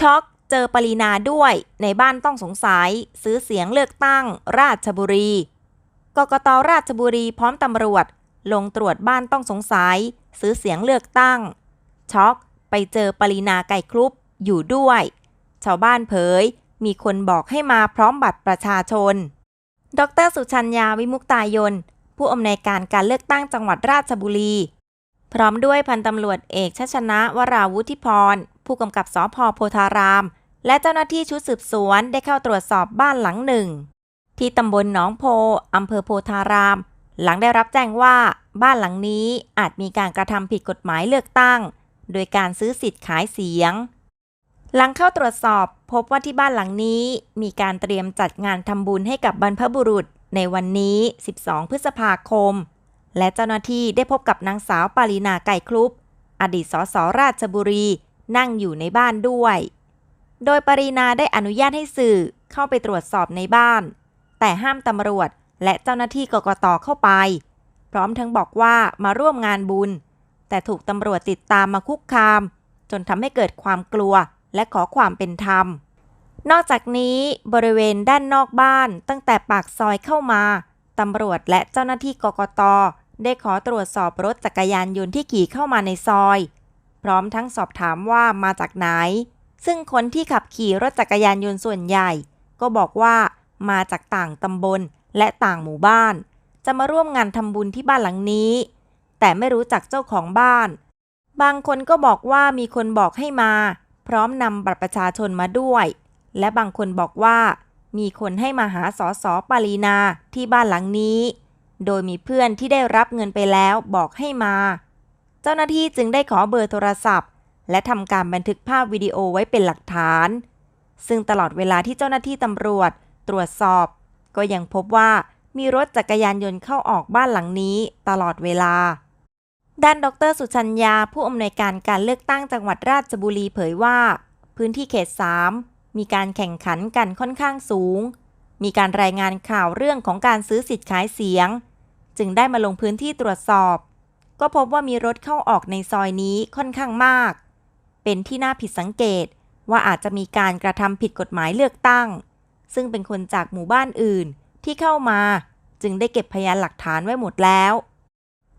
ช็อกเจอปรีนาด้วยในบ้านต้องสงสัย ซื้อเสียงเลือกตั้ง ราชบุรี กกตราชบุรีพร้อมตำรวจ ลงตรวจบ้านต้องสงสัย ซื้อเสียงเลือกตั้ง ช็อกไปเจอปรีนาไก่ครุบอยู่ด้วย ชาวบ้านเผย มีคนบอกให้มาพร้อมบัตรประชาชน ดรสุชัญญาวิมุกตายน ผู้อำนวยการการเลือกตั้งจังหวัดราชบุรี พร้อมด้วยพันตำรวจเอกชัชนะวราวุธิพร ผู้กำกับสพโพธาราม และเจ้าหน้าที่ชุดสืบสวนได้เข้าตรวจสอบบ้านหลังหนึ่ง ที่ตำบลหนองโพอำเภอโพธาราม หลังได้รับแจ้งว่าบ้านหลังนี้อาจมีการกระทำผิดกฎหมายเลือกตั้ง โดยการซื้อสิทธิ์ขายเสียง หลังเข้าตรวจสอบพบว่าที่บ้านหลังนี้มีการเตรียมจัดงานทำบุญให้กับบรรพบุรุษในวันนี้ 12 พฤษภาคม และเจ้าหน้าที่ได้พบกับนางสาวปารีนาไก่ครุบอดีตสสราชบุรี นั่งอยู่ในบ้านด้วย โดยปรีนาได้อนุญาตให้สื่อเข้าไปตรวจสอบในบ้าน แต่ห้ามตำรวจและเจ้าหน้าที่กกตเข้าไป พร้อมทั้งบอกว่ามาร่วมงานบุญ แต่ถูกตำรวจติดตามมาคุกคาม จนทำให้เกิดความกลัวและขอความเป็นธรรม นอกจากนี้บริเวณด้านนอกบ้านตั้งแต่ปากซอยเข้ามาตำรวจและเจ้าหน้าที่กกตได้ขอตรวจสอบรถจักรยานยนต์ที่ขี่เข้ามาในซอย ร้อมทั้งสอบถามว่ามาจากไหน ซึ่งคนที่ขับขี่รถจักรยานยนต์ส่วนใหญ่ ก็บอกว่ามาจากต่างตำบลและต่างหมู่บ้าน จะมาร่วมงานทำบุญที่บ้านหลังนี้ แต่ไม่รู้จักเจ้าของบ้าน บางคนก็บอกว่ามีคนบอกให้มา พร้อมนำบัตรประชาชนมาด้วย และบางคนบอกว่า มีคนให้มาหาสอสอปารีนาที่บ้านหลังนี้ โดยมีเพื่อนที่ได้รับเงินไปแล้วบอกให้มา เจ้าหน้าที่จึงได้ขอเบอร์โทรศัพท์ และทำการบันทึกภาพวิดีโอไว้เป็นหลักฐาน ซึ่งตลอดเวลาที่เจ้าหน้าที่ตำรวจตรวจสอบ ก็ยังพบว่ามีรถจักรยานยนต์เข้าออกบ้านหลังนี้ตลอดเวลา ด้านดรสุชัญญาผู้อำนวยการการเลือกตั้งจังหวัดราชบุรีเผยว่า พื้นที่เขต 3 มีการแข่งขันกันค่อนข้างสูง มีการรายงานข่าวเรื่องของการซื้อสิทธิ์ขายเสียง จึงได้มาลงพื้นที่ตรวจสอบ ก็พบว่ามีรถเข้าออกในซอยนี้ค่อนข้างมาก เป็นที่น่าผิดสังเกตว่าอาจจะมีการกระทำผิดกฎหมายเลือกตั้ง ซึ่งเป็นคนจากหมู่บ้านอื่นที่เข้ามาจึงได้เก็บพยานหลักฐานไว้หมดแล้ว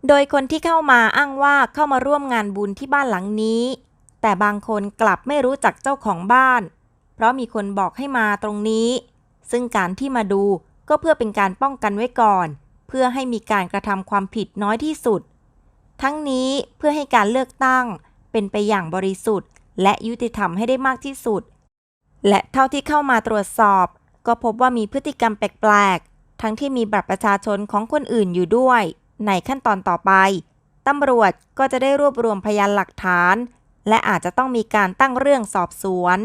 โดยคนที่เข้ามาอ้างว่าเข้ามาร่วมงานบุญที่บ้านหลังนี้ แต่บางคนกลับไม่รู้จักเจ้าของบ้าน เพราะมีคนบอกให้มาตรงนี้ ซึ่งการที่มาดูก็เพื่อเป็นการป้องกันไว้ก่อน เพื่อให้มีการกระทำความผิดน้อยที่สุด ทั้งนี้เพื่อให้การเลือกตั้งเป็นไปอย่างบริสุทธิ์ และยุติธรรมให้ได้มากที่สุด และเท่าที่เข้ามาตรวจสอบ ก็พบว่ามีพฤติกรรมแปลกๆ ทั้งที่มีบัตรประชาชนของคนอื่นอยู่ด้วย ในขั้นตอนต่อไปตำรวจก็จะได้รวบรวมพยานหลักฐาน และอาจจะต้องมีการตั้งเรื่องสอบสวน